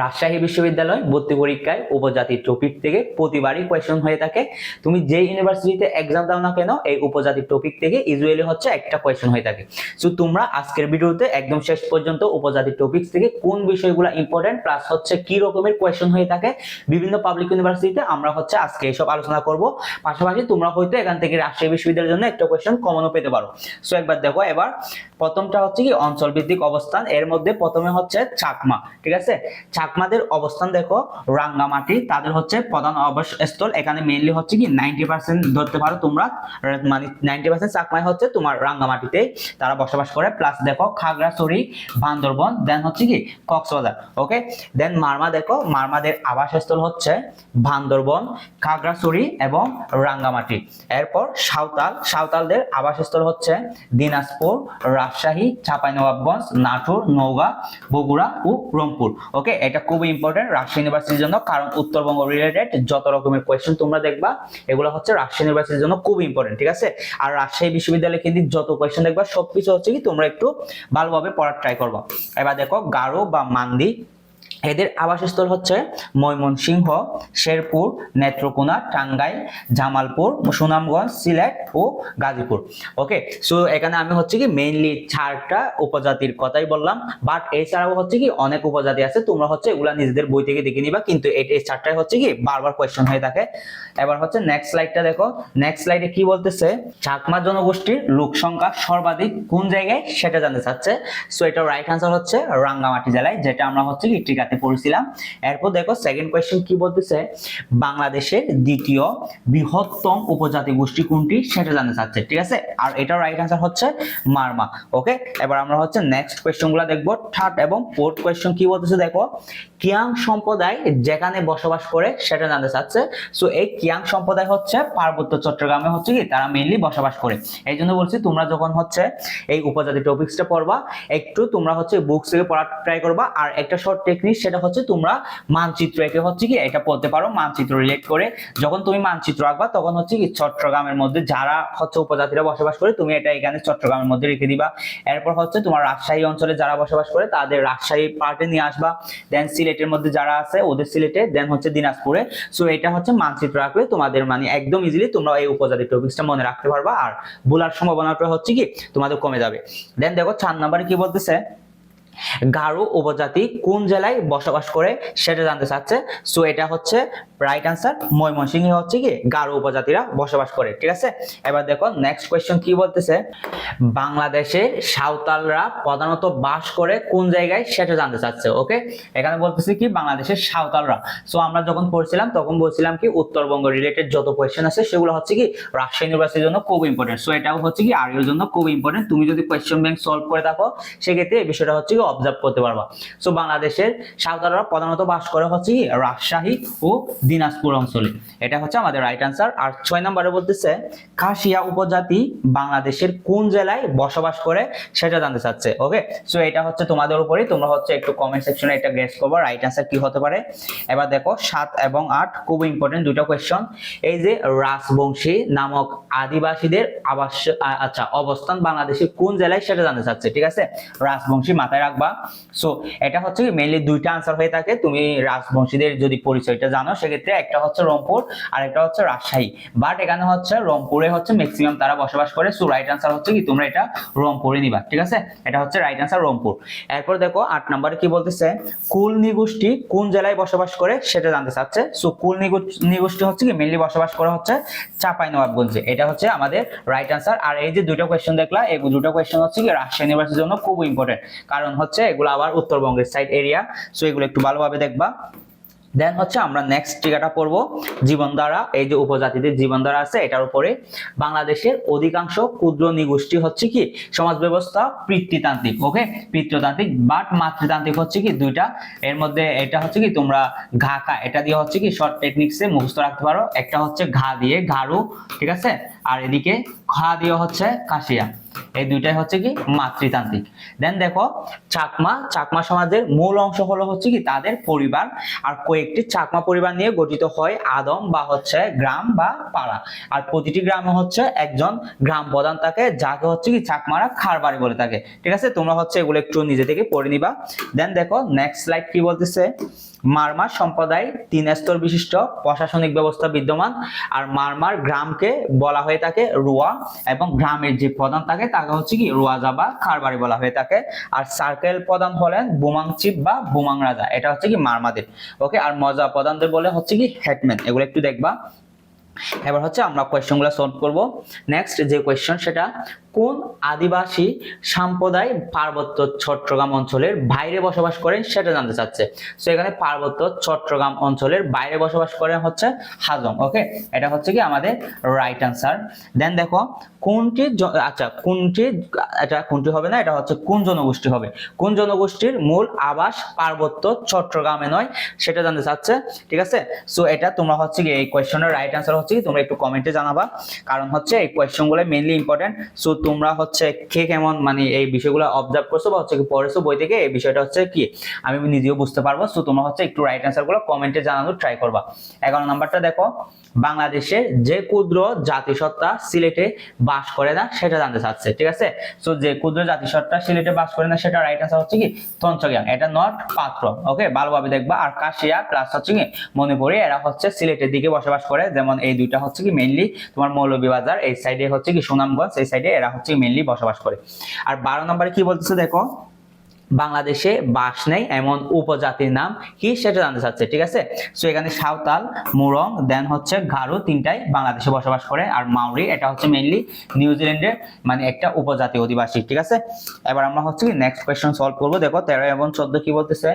রাজশাহী বিশ্ববিদ্যালয় ভর্তি পরীক্ষায় উপজাতি টপিক থেকে প্রতিবারই কোয়েশন হয়ে থাকে। তুমি যে ইউনিভার্সিটিতে এক্সাম দাও না কেন, এই উপজাতি টপিক থেকে ইউজুয়ালি হচ্ছে একটা কোয়েশন হয়ে থাকে। সো তোমরা আজকের ভিডিওতে একদম শেষ পর্যন্ত উপজাতি টপিকস থেকে কোন বিষয়গুলো ইম্পর্টেন্ট প্লাস হচ্ছে কি রকমের কোয়েশন হয়ে থাকে, বিভিন্ন পাবলিক ইউনিভার্সিটিতে আমরা হচ্ছে আজকে এসব আলোচনা করব। পাশাপাশি তোমরা হয়তো এখান থেকে রাজশাহী বিশ্ববিদ্যালয়ের জন্য একটা কোয়েশন কমনও পেতে পারো। সো একবার দেখো, এবার প্রথমটা হচ্ছে কি অঞ্চল ভিত্তিক অবস্থান, এর মধ্যে প্রথমে হচ্ছে চাকমা, ঠিক আছে? চাকমাদের অবস্থান দেখো, রাঙ্গামাটি, তাদের হচ্ছে প্রধান আবাসস্থল এখানে মেইনলি হচ্ছে কি নাইনটি পার্সেন্ট ধরতে পারো তোমরা মানে নাইনটি পার্সেন্ট চাকমায় হচ্ছে তোমার রাঙ্গামাটিতে তারা বসবাস করে প্লাস দেখো খাগড়াছড়ি, বান্দরবন দেন হচ্ছে কি কক্সবাজার ওকে দেন মারমা দেখো, মারমাদের আবাসস্থল হচ্ছে বান্দরবন, খাগড়াছড়ি এবং রাঙ্গামাটি। এরপর সাঁওতাল, সাঁওতালদের আবাসস্থল হচ্ছে দিনাজপুর রাজশাহী, চাঁপাইনবাবগঞ্জ, নাটোর, নওগাঁ, বগুড়া ও রংপুর। ওকে, এটা খুবই ইম্পর্টেন্ট রাজশাহী ইউনিভার্সিটির জন্য, কারণ উত্তরবঙ্গ রিলেটেড যত রকমের কোয়েশ্চেন তোমরা দেখবা, এগুলো হচ্ছে রাজশাহী ইউনিভার্সিটির জন্য খুব ইম্পর্টেন্ট ঠিক আছে? আর রাজশাহী বিশ্ববিদ্যালয় কিন্তু যত কোয়েশ্চেন দেখবা, সবকিছু হচ্ছে কি তোমরা একটু ভালোভাবে পড়ার ট্রাই করবা। এবার দেখো, গারো বা মান্দি এদের আবাসস্থল হচ্ছে ময়মনসিংহ, শেরপুর, নেত্রকোনা, টাঙ্গাইল, জামালপুর, সুনামগঞ্জ, সিলেট ও গাজীপুর। ওকে সো এখানে আমি হচ্ছে কি মেইনলি চারটা উপজাতির কথাই বললাম বাট এছাড়াও হচ্ছে কি অনেক উপজাতি আছে, তোমরা হচ্ছে এগুলা নিজেদের বই থেকে দেখে নিবা, কিন্তু এই চারটাই হচ্ছে কি বারবার কোয়েশ্চেন হয়ে থাকে। এবার হচ্ছে নেক্সট স্লাইডটা দেখো নেক্সট স্লাইডে কি বলতেছে? চাকমা জনগোষ্ঠীর লোক সংখ্যা সর্বাধিক কোন জায়গায় সেটা জানতে চাচ্ছে? সো এটা রাইট আনসার হচ্ছে রাঙ্গামাটি জেলায়, যেটা আমরা হচ্ছে কি টিকাতে পড়েছিলাম। এরপর দেখো সেকেন্ড কোয়েশ্চেন কি বলতেছে? বাংলাদেশের দ্বিতীয় বৃহত্তম উপজাতি গোষ্ঠী কোনটি? সেটা জানতে চাচ্ছে, ঠিক আছে? আর এটার রাইট আনসার হচ্ছে মারমা ওকে এবার আমরা হচ্ছে নেক্সট কোয়েশ্চনগুলো দেখব। থার্ড এবং ফোর্থ কোয়েশ্চন কি বলতেছে দেখো? কিয়াং সম্প্রদায় যেখানে বসবাস করে, সেটা জানতে চাচ্ছে। সো এই কিয়াং সম্প্রদায় হচ্ছে পার্বত্য চট্টগ্রামে হচ্ছে কি? তারা মেইনলি বসবাস করে। এই জন্য বলছি, তোমরা যখন হচ্ছে এই উপজাতি টপিক্সটা পড়বা, একটু তোমরা হচ্ছে বুকস থেকে পড়ার ট্রাই করবা। আর একটা শর্ট টেকনিক সেটা হচ্ছে তোমরা মানচিত্র একে হচ্ছে কি, এটা পড়তে পারো, মানচিত্র রিলেট করে। যখন তুমি মানচিত্র আঁকবা, তখন হচ্ছে কি চট্টগ্রামের মধ্যে যারা হচ্ছে উপজাতিরা বসবাস করে, তুমি এটা এখানে চট্টগ্রামের মধ্যে রেখে দিবা। এরপর হচ্ছে তোমার রাজশাহী অঞ্চলে যারা বসবাস করে, তাদের রাজশাহী পার্টে নিয়ে আসবা। দেন সিলেটের মধ্যে যারা আছে, ওদের সিলেটে দেন হচ্ছে দিনাজপুরে। সো এটা হচ্ছে মানচিত্র রাখলে তোমাদের মানে একদম ইজিলি তোমরা এই উপজাতি টপিক্সটা মনে রাখতে পারবা। আর ভুলার সম্ভাবনাটা হচ্ছে কি, তোমাদের কমে যাবে। দেন দেখো, চার নাম্বারে কি বলতেছে? গারো উপজাতি কোন জেলায় বসবাস করে সেটা জানতে চাচ্ছে। সো এটা হচ্ছে রাইট আনসার ময়মনসিংহে হচ্ছে কি গারো উপজাতিরা বসবাস করে, ঠিক আছে? এবার দেখো নেক্সট কোয়েশ্চন কি বলতেছে? বাংলাদেশের সাঁওতালরা প্রধানত বাস করে কোন জায়গায় সেটা জানতে চাচ্ছে ওকে এখানে বলতেছে কি বাংলাদেশের সাঁওতালরা। সো আমরা যখন পড়ছিলাম, তখন বলছিলাম কি উত্তরবঙ্গ রিলেটেড যত কোয়েশ্চেন আছে, সেগুলো হচ্ছে কি রাজশাহী ইউনিভার্সিটির জন্য খুব ইম্পর্টেন্ট সো এটাও হচ্ছে কি আর জন্য খুব ইম্পর্টেন্ট তুমি যদি কোয়েশ্চেন ব্যাংক সলভ করে থাকো, সেক্ষেত্রে এই বিষয়টা হচ্ছে কি অবজার্ভ করতে পারবা। সো বাংলাদেশের সাঁওতালরা প্রধানত বাস করে হচ্ছে কি, রাজশাহী ও দিনাজপুর অঞ্চলে। এটা হচ্ছে আমাদের রাইট আনসার আর ছয় নম্বরে বলতেছে খাসিয়া উপজাতি বাংলাদেশের কোন জেলায় বসবাস করে সেটা জানতে চাচ্ছে ওকে সো এটা হচ্ছে তোমাদের উপরেই। তোমরা হচ্ছে একটু কমেন্ট সেকশনে একটা গেস করব রাইট আনসার কি হতে পারে। এবার দেখো, সাত এবং আট খুব ইম্পর্টেন্ট দুটো কোয়েশ্চন এই যে রাজবংশী নামক আদিবাসীদের আবাস আচ্ছা অবস্থান বাংলাদেশের কোন জেলায় সেটা জানতে চাচ্ছে, ঠিক আছে? রাজবংশী মাথায় সো এটা হচ্ছে কি মেইনলি দুইটা আনসার হয়ে থাকে। তুমি রাজবংশীদের যদি পরিচয়টা জানো, সেক্ষেত্রে একটা হচ্ছে রংপুর আর একটা হচ্ছে রাজশাহী। বাট এখানে হচ্ছে রংপুরে হচ্ছে ম্যাক্সিমাম তারা বসবাস করে। সো রাইট আনসার হচ্ছে কি তোমরা এটা রংপুরে নিবা, ঠিক আছে? এটা হচ্ছে রাইট আনসার রংপুর। এরপর দেখো, আট নম্বরে কি বলতেছে? কুল নিগোষ্ঠী কোন জেলায় বসবাস করে সেটা জানতে চাচ্ছে। সো কুল নিগো- নিগোষ্ঠী হচ্ছে কি মেইনলি বসবাস করে হচ্ছে চাপাই নবাবগঞ্জে এটা হচ্ছে আমাদের রাইট আনসার আর এই যে দুটো কোয়েশ্চেন দেখলা, এই দুটো কোয়েশ্চেন হচ্ছে কি রাজশাহী ইউনিভার্সিটির জন্য খুব ইম্পর্টেন্ট কারণ হচ্ছে এগুলো আবার উত্তরবঙ্গের সাইড এরিয়া সো এগুলো একটু ভালোভাবে দেখবা। দেন হচ্ছে আমরা নেক্সট টিকাটা পড়ব জীবনধারা এই যে উপজাতিদের জীবনধারা আছে, এটার উপরে। বাংলাদেশের অধিকাংশ ক্ষুদ্র নিগোষ্ঠী হচ্ছে কি? সমাজ ব্যবস্থা পিতৃতান্ত্রিক ওকে পিতৃতান্ত্রিক বাট মাতৃতান্ত্রিক হচ্ছে কি দুইটা। এর মধ্যে এটা হচ্ছে কি তোমরা ঘা খা, এটা দিয়ে হচ্ছে কি শর্ট টেকনিক্সে মুখস্থ রাখতে পারো। একটা হচ্ছে ঘা দিয়ে, ঘাড়ু, ঠিক আছে? আর এদিকে ঘা দিয়ে হচ্ছে কাশিয়া। এই দুইটাই হচ্ছে কি মাতৃতান্ত্রিক। দেন দেখো, চাকমা চাকমা সমাজের মূল অংশ হলো হচ্ছে কি তাদের পরিবার আর কয়েকটি চাকমা পরিবার নিয়ে গঠিত হয় আদম বা হচ্ছে গ্রাম বা পাড়া। আর প্রতিটি গ্রামে হচ্ছে একজন গ্রাম প্রধান থাকে, যাকে হচ্ছে কি চাকমারা খারবাড়ি বলে থাকে। ঠিক আছে? তোমরা হচ্ছে এগুলো একটু নিজে থেকে পড়ে নিবা। দেন দেখো নেক্সট স্লাইড কি বলতেছে? মারমার সম্প্রদায় তিন স্তর বিশিষ্ট, প্রশাসনিক ব্যবস্থা বিদ্যমান, আর মারমার গ্রামকে বলা হয়ে থাকে রুয়া, এবং গ্রামের যে প্রধান থাকে তাকে হচ্ছে কি রুয়াজা বা খারবাড়ি বলা হয়ে থাকে। আর সার্কেল প্রধান হলেন বুমাং চিফ বা বুমাং রাজা এটা হচ্ছে কি মারমাদের। ওকে, আর মজা প্রধানদের বলে হচ্ছে কি হেডম্যান এগুলো একটু দেখবা। এবার হচ্ছে আমরা কোয়েশ্চেনগুলো সলভ করব। নেক্সট যে কোয়েশ্চেন সেটা কোন আদিবাসী সম্প্রদায় পার্বত্য চট্টগ্রাম অঞ্চলের বাইরে বসবাস করেন সেটা জানতে চাচ্ছে। সো এখানে পার্বত্য চট্টগ্রাম অঞ্চলের বাইরে বসবাস করেন হচ্ছে হাজং ওকে এটা হচ্ছে কি আমাদের রাইট আনসার দেন দেখো, কোনটি আচ্ছা কোনটি, এটা কোনটি হবে না, এটা হচ্ছে কোন জনগোষ্ঠী হবে? কোন জনগোষ্ঠীর মূল আবাস পার্বত্য চট্টগ্রামে নয়, সেটা জানতে চাচ্ছে, ঠিক আছে? সো এটা তোমরা হচ্ছে কি এই কোয়েশ্চনের রাইট আনসার হচ্ছে কি, তোমরা একটু কমেন্টে জানাবা। কারণ হচ্ছে এই কোয়েশ্চনগুলো মেইনলি ইম্পর্টেন্ট সো তোমরা হচ্ছে কে কেমন মানে এই বিষয়গুলো অবজার্ভ করছ বা হচ্ছে পড়েছো বই থেকে? এই বিষয়টা হচ্ছে কি? আমি নিজেও বুঝতে পারব। সো তোমরা হচ্ছে একটু রাইট আনসারগুলো কমেন্টে জানানোর ট্রাই করবা। এগারো নাম্বারটা দেখো। বাংলাদেশে যে ক্ষুদ্র জাতিসত্তা সিলেটে বাস করে না, সেটা জানতে চাচ্ছে, ঠিক আছে? সো যে ক্ষুদ্র জাতিসত্তা সিলেটে বাস করে না, সেটা রাইট আনসার হচ্ছে কি? তঞ্চজ্ঞান এটা নট পাত্র ওকে ভালোভাবে দেখবা। আর কাশিয়া প্লাস হচ্ছে কি? মণিপুরি। এরা হচ্ছে সিলেটের দিকে বসবাস করে। যেমন এই দুইটা হচ্ছে কি মেইনলি তোমার মৌলভীবাজার, এই সাইডে হচ্ছে কি সুনামগঞ্জ, এই সাইডে এরা হচ্ছে মেইনলি বসবাস করে। আর বারো নম্বরে কি বলতেছে দেখো? বাংলাদেশে বাস নেই, এমন উপজাতির নাম কি সেটা জানতে চাচ্ছে, ঠিক আছে? সো এখানে সাঁওতাল, মুরং দেন হচ্ছে গারো, তিনটাই বাংলাদেশে বসবাস করে। আর মাউরি, এটা হচ্ছে মেইনলি নিউজিল্যান্ডের মানে একটা উপজাতি অধিবাসী, ঠিক আছে? এবার আমরা হচ্ছে কি নেক্সট কোয়েশ্চন সলভ করব। দেখো, তেরো এবং চোদ্দ কি বলতেছে?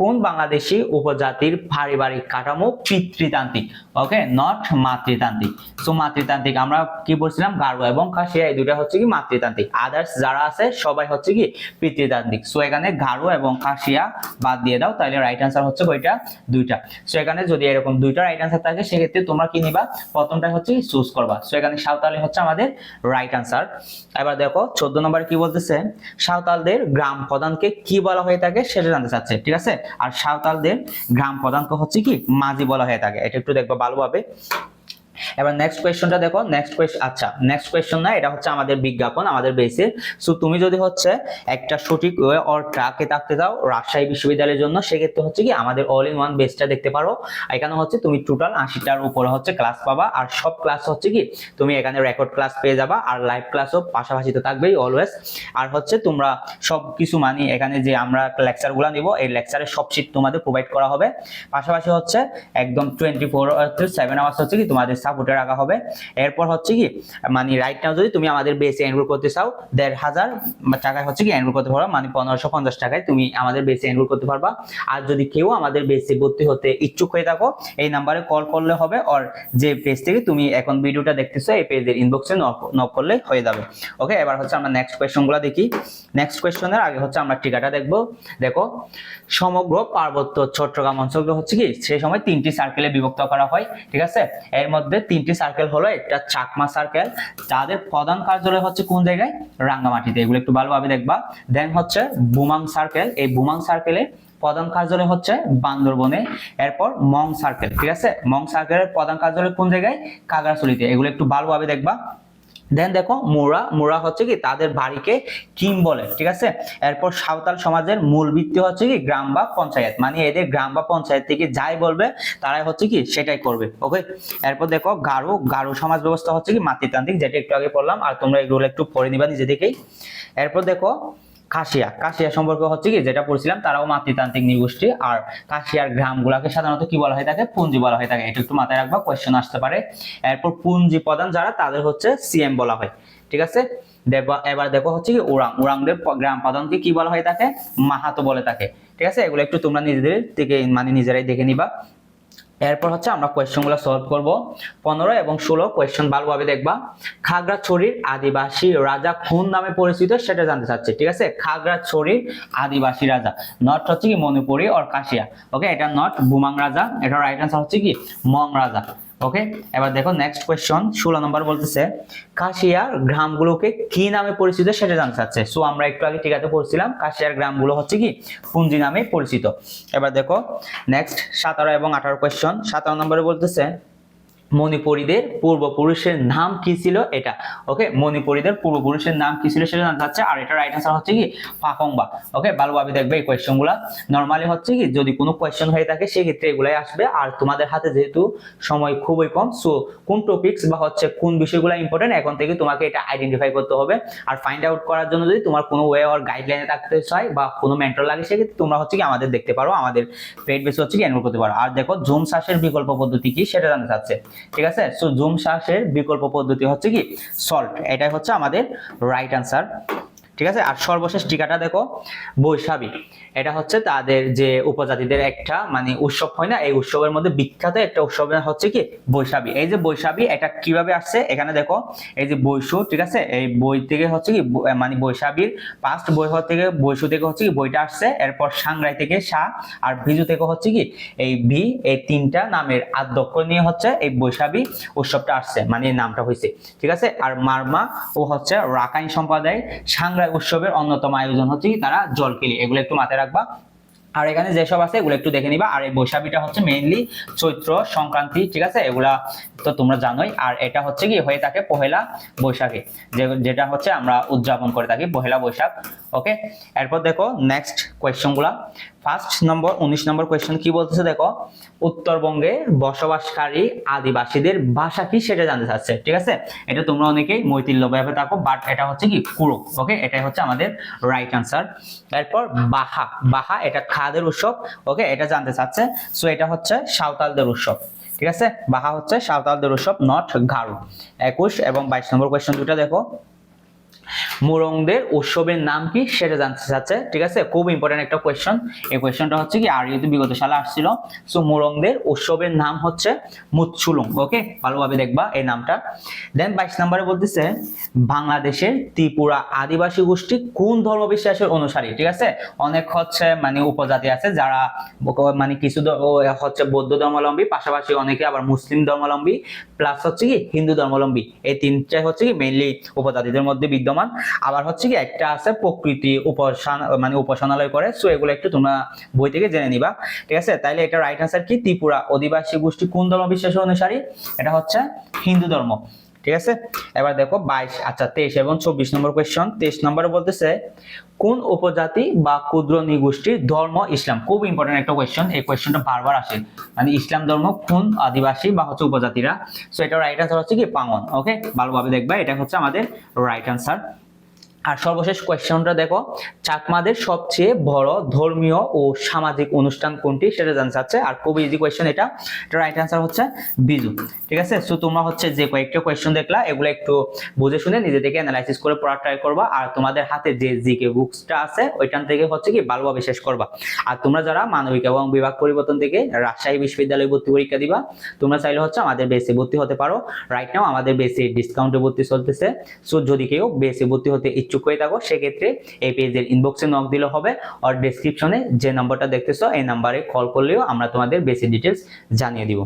কোন বাংলাদেশি উপজাতির পারিবারিক কাঠামো পিতৃতান্ত্রিক? Okay not মাতৃতান্ত্রিক। সো মাতৃতান্ত্রিক আমরা কি বলছিলাম? গারো এবং খাসিয়া এই দুটা হচ্ছে কি মাতৃতান্ত্রিক। আদার্স যারা আছে, সবাই হচ্ছে কি পিতৃতান্ত্রিক। সো এখানে গারো এবং খাসিয়া বাদ দিয়ে দাও, তাহলে রাইট আনসার হচ্ছে কয়টা? দুইটা। সো এখানে যদি এরকম দুইটা রাইট আনসার থাকে, সেক্ষেত্রে তোমরা কি নিবা? প্রথমটা হচ্ছে চুজ করবা। সো এখানে সাঁওতালি হচ্ছে আমাদের রাইট আনসার এবার দেখো, চোদ্দ নম্বরে কি বলতেছে? সাঁওতালদের গ্রাম প্রধানকে কি বলা হয়ে থাকে সেটা জানতে চাচ্ছে, ঠিক আছে? আর সাঁওতালদের গ্রাম প্রধানকে হচ্ছে কি মাঝি বলা হয়ে থাকে। এটা একটু দেখব ভালোভাবে এবার নেক্সট কোয়েশ্চনটা দেখো নেক্সট কোয়েশ্চন আচ্ছা নেক্সট কোয়েশ্চন না, এটা হচ্ছে আমাদের বিজ্ঞাপন, আমাদের বেসে সো তুমি যদি হচ্ছে একটা সঠিক ওয়ে অর ট্রাকে থাকতে দাও রাজশাহী বিশ্ববিদ্যালয়ের জন্য, সেক্ষেত্রে হচ্ছে কি আমাদের অল ইন ওয়ান বেসটা দেখতে পারো। এখানে হচ্ছে তুমি টোটাল আশিটার উপরে হচ্ছে ক্লাস পাবা, আর সব ক্লাস হচ্ছে কি তুমি এখানে রেকর্ড ক্লাস পেয়ে যাবা, আর লাইভ ক্লাসও পাশাপাশি তো থাকবেই অলওয়েজ আর হচ্ছে তোমরা সব কিছু মানি এখানে যে আমরা লেকচারগুলো নিব, এই লেকচারের সব শীট তোমাদের প্রোভাইড করা হবে। পাশাপাশি হচ্ছে একদম টোয়েন্টি ফোর সেভেন আওয়ার্স হচ্ছে কি তোমাদের সাপোর্টে রাখা হবে। এরপর হচ্ছে কি মানে রাইট নাও যদি তুমি আমাদের বেসে এনরোল করতে চাও, দেড় হাজার টাকায় হচ্ছে কি এনরোল করতে পারবা মানে পনেরোশো পঞ্চাশ টাকায় তুমি আমাদের বেসে এনরোল করতে পারবা। আর যদি কেউ আমাদের বেসে ভর্তি হতে ইচ্ছুক হয়ে থাকো, এই নাম্বারে কল করলে হবে আর যে পেজ থেকে তুমি এখন ভিডিওটা দেখতেছো, এই পেজের ইনবক্সে নক করলে হয়ে যাবে। ওকে এবার হচ্ছে আমরা নেক্সট কোয়েশ্চনগুলো দেখি। নেক্সট কোয়েশ্চনের আগে হচ্ছে আমরা টিকাটা দেখব। দেখো, সমগ্র পার্বত্য চট্টগ্রাম অঞ্চলকে হচ্ছে কি সেই সময় তিনটি সার্কেলে বিভক্ত করা হয়, ঠিক আছে? এর মধ্যে তিনটি সার্কেল হলো, একটা চাকমা সার্কেল যাদের প্রধান কার্যালয় হচ্ছে কোন জায়গায়? রাঙ্গামাটিতে। এগুলো একটু ভালোভাবে দেখবা। দেন হচ্ছে বুমাং সার্কেল এই বুমাং সার্কেলে প্রধান কার্যালয় হচ্ছে বান্দরবনে। এরপর মং সার্কেল ঠিক আছে? মং সার্কেলের প্রধান কার্যালয় কোন জায়গায়? কাগড়াছড়িতে এগুলো একটু ভালোভাবে দেখবা। দেন দেখো, মোরা মোরা হচ্ছে কি তাদের বাড়িকে কিম বলে, ঠিক আছে? এরপর সাঁওতাল সমাজের মূল ভিত্তি হচ্ছে কি গ্রাম বা পঞ্চায়েত। মানে এদের গ্রাম বা পঞ্চায়েত থেকে যাই বলবে, তারাই হচ্ছে কি সেটাই করবে ওকে এরপর দেখো, গারো গারো সমাজ ব্যবস্থা হচ্ছে কি মাতৃতান্ত্রিক, যেটা একটু আগে পড়লাম আর তোমরা এগুলো একটু পড়ে নিবা নিজে থেকেই এরপর দেখো কাশিয়া। কাশিয়া সম্পর্কে হচ্ছে কি, যেটা পড়ছিলাম, তারাও মাতৃতান্ত্রিক নৃগোষ্ঠী। আর কাশিয়ার গ্রামগুলাকে সাধারণত কি বলা হয়ে থাকে পুঞ্জি বলা হয়ে থাকে এটা একটু মাথায় রাখবা কোয়েশ্চেন আসতে পারে। এরপর পুঞ্জি প্রধান যারা, তাদের হচ্ছে সিএম বলা হয়। ঠিক আছে? এবার দেখো হচ্ছে কি, ওরাং। ওরাংদের গ্রাম প্রধানকে কি বলা হয়ে থাকে মাহাতো বলে থাকে ঠিক আছে? এগুলো একটু তোমরা নিজেদের থেকে মানে নিজেরাই দেখে নিবা। এরপর হচ্ছে আমরা কোয়েশ্চনগুলো সলভ করব। পনেরো এবং ষোলো কোয়েশ্চন ভালোভাবে দেখবা। খাগড়াছড়ির আদিবাসী রাজা কোন নামে পরিচিত সেটা জানতে চাচ্ছে, ঠিক আছে? খাগড়াছড়ির আদিবাসী রাজা। নট হচ্ছে কি মণিপুরি অর কাশিয়া। ওকে এটা নট বুমাং রাজা। এটা রাইট আনসার হচ্ছে কি মং রাজা। ওকে এবার দেখো নেক্সট কোয়েশ্চন ষোলো নম্বর বলতেছে, কাশিয়ার গ্রামগুলোকে কি নামে পরিচিত সেটা জানতে চাচ্ছে। সো আমরা একটু আগে ঠিকাতে পড়ছিলাম, কাশিয়ার গ্রামগুলো হচ্ছে কি? পুঞ্জি নামে পরিচিত। এবার দেখো নেক্সট সতেরো এবং আঠারো কোয়েশ্চন সতেরো নম্বরে বলতেছে মণিপুরীদের পূর্বপুরুষের নাম কি ছিল এটা? ওকে মণিপুরীদের পূর্বপুরুষের নাম কি ছিল সেটা জানতে চাচ্ছে আর এটা রাইট আনসার হচ্ছে কি? পাকংবা ওকে ভালোভাবে দেখবে এই কোয়েশ্চনগুলা। নর্মালি হচ্ছে কি, যদি কোনো কোয়েশ্চন হয়ে থাকে, সেক্ষেত্রে এগুলাই আসবে। আর তোমাদের হাতে যেহেতু সময় খুবই কম সো কোন টপিকস বা হচ্ছে কোন বিষয়গুলো ইম্পর্টেন্ট এখন থেকে তোমাকে এটা আইডেন্টিফাই করতে হবে। আর ফাইন্ড আউট করার জন্য যদি তোমার কোনো ওয়ে অর গাইডলাইনে থাকতে চাই বা কোনো মেন্টর লাগে, সেক্ষেত্রে তোমরা হচ্ছে কি আমাদের দেখতে পারো। আমাদের পেড বেসে হচ্ছে কি এনরোল করতে পারো। আর দেখো, জুম শ্বাসের বিকল্প পদ্ধতি কি, সেটা জানতে চাচ্ছে। ঠিক আছে? সো জুম শ্বাসের বিকল্প পদ্ধতি হচ্ছে কি? সল্ট এটাই হচ্ছে আমাদের রাইট আনসার ঠিক আছে? আর সর্বশেষ টিকাটা দেখো, বৈশাখী। এটা হচ্ছে তাদের যে উপজাতিদের একটা মানে উৎসব হয় না? এই উৎসবের মধ্যে বিখ্যাত একটা উৎসব হচ্ছে কি? বৈশাখী। এই যে বৈশাখী, এটা কীভাবে আসছে? এখানে দেখো, এই যে বৈশু, ঠিক আছে? এই বই থেকে হচ্ছে কি মানে বৈশাখীর পাস্ট বই থেকে বৈশু থেকে হচ্ছে কি বইটা আসছে। এরপর সাংরাই থেকে সা, আর ভিজু থেকে হচ্ছে কি, এই ভি, এই তিনটা নামের আদ্যক্ষ নিয়ে হচ্ছে এই বৈশাখী উৎসবটা আসছে মানে নামটা হয়েছে। ঠিক আছে? আর মারমা, ও হচ্ছে রাকাইন সম্প্রদায় সাংরাই উৎসবের অন্যতম আয়োজন হচ্ছে কি তারা জলকেলি। এগুলো একটু মাথায় রাখবা। আর এখানে যেসব আছে, এগুলো একটু দেখে নিবা। আর এই বৈশাখীটা হচ্ছে মেইনলি চৈত্র, সংক্রান্তি, ঠিক আছে? এগুলা তো তোমরা জানোই। আর এটা হচ্ছে কি, হয়ে থাকে পহেলা বৈশাখে যেটা হচ্ছে আমরা উদযাপন করে থাকি পহেলা বৈশাখ ওকে এরপর দেখো নেক্সট কোয়েশ্চনগুলা ফার্স্ট নম্বর উনিশ নম্বর কোয়েশ্চন কি বলতেছে দেখো? উত্তরবঙ্গে বসবাসকারী আদিবাসীদের ভাষা কি সেটা জানতে চাচ্ছে, ঠিক আছে? এটা তোমরা অনেকেই মৈতিল্য ভেবে থাকো বাট এটা হচ্ছে কি কুরুক ওকে এটাই হচ্ছে আমাদের রাইট আনসার এরপর বাহা বাহা এটা খাদের উৎসব ওকে এটা জানতে চাচ্ছে। সো এটা হচ্ছে সাঁওতালদের উৎসব, ঠিক আছে? বাহা হচ্ছে সাঁওতালদের উৎসব নট ঘাড়ু। একুশ এবং বাইশ নম্বর কোয়েশ্চন দুটা দেখো। মুরংদের উৎসবের নাম কি সেটা জানতে চাচ্ছে, ঠিক আছে? খুব ইম্পর্টেন্ট একটা কোয়েশ্চন এই কোয়েশ্চনটা হচ্ছে কি, আর ইউতে বিগত সালে আসছিল সো মুরংদের উৎসবের নাম হচ্ছে মুৎসুলুং ওকে ভালোভাবে দেখবা এই নামটা। দেন বাইশ নম্বরে বলতেছে, বাংলাদেশের ত্রিপুরা আদিবাসী গোষ্ঠী কোন ধর্ম বিশ্বাসের অনুসারী, ঠিক আছে? অনেক হচ্ছে মানে উপজাতি আছে যারা মানে কিছু হচ্ছে বৌদ্ধ ধর্মাবলম্বী, পাশাপাশি অনেকে আবার মুসলিম ধর্মাবলম্বী প্লাস হচ্ছে কি হিন্দু ধর্মাবলম্বী। এই তিনটাই হচ্ছে কি মেইনলি উপজাতিদের মধ্যে বিদ্যমান। আবার হচ্ছে কি, একটা আছে প্রকৃতি উপাসনা মানে উপাসনালয় করে সো এগুলো একটু তোমরা বই থেকে জেনে নিবা। ঠিক আছে? তাইলে এটা রাইট আনসার কি? ত্রিপুরা। অধিবাসী গোষ্ঠী কোন ধর্ম বিশ্বাসের অনুসারী? এটা হচ্ছে হিন্দু ধর্ম। ঠিক আছে? এবার দেখো বাইশ আচ্ছা তেইশ এবং চব্বিশ নম্বর কোয়েশ্চন তেইশ নম্বরে বলতেছে, কোন উপজাতি বা ক্ষুদ্র নিগোষ্ঠীর ধর্ম ইসলাম? খুব ইম্পর্টেন্ট একটা কোয়েশ্চন এই কোয়েশ্চনটা বারবার আসে। মানে ইসলাম ধর্ম কোন আদিবাসী বা হচ্ছে উপজাতিরা? সো এটা রাইট আনসার হচ্ছে কি? পাঙ্গন। ওকে ভালোভাবে দেখবা, এটা হচ্ছে আমাদের রাইট আনসার আর সর্বশেষ কোয়েশ্চনটা দেখো, চাকমাদের সবচেয়ে বড় ধর্মীয় ও সামাজিক অনুষ্ঠান কোনটি? সেটা জানতে চাচ্ছে আর খুব ইজি কোয়েশ্চেন এটা। রাইট অ্যান্সার হচ্ছে বিজু। ঠিক আছে? সো তোমরা হচ্ছে যে কয়েকটা কোয়েশ্চন দেখলা, এগুলো একটু বুঝে শুনে নিজে থেকে অ্যানালাইসিস করে পড়ার ট্রাই করবা। আর তোমাদের হাতে যে জিকে বুকসটা আছে, ওইখান থেকে হচ্ছে কি ভালোভাবে শেষ করবা। আর তোমরা যারা মানবিক এবং বিভাগ পরিবর্তন থেকে রাজশাহী বিশ্ববিদ্যালয়ে ভর্তি পরীক্ষা দিবা, তোমরা চাইলে হচ্ছে আমাদের বেসে ভর্তি হতে পারো। রাইট নাও আমাদের বেসে ডিসকাউন্টে ভর্তি চলতেছে। সো যদি কেউ বেসে ভর্তি হতে ইচ্ছুক হয়ে থাকো, সেক্ষেত্রে এই পেজের ইনবক্সে নক দিলে হবে আর ডেসক্রিপশনে যে নাম্বারটা দেখতেছো, এই নাম্বারে কল করলেও আমরা তোমাদের বেশি ডিটেলস জানিয়ে দিব।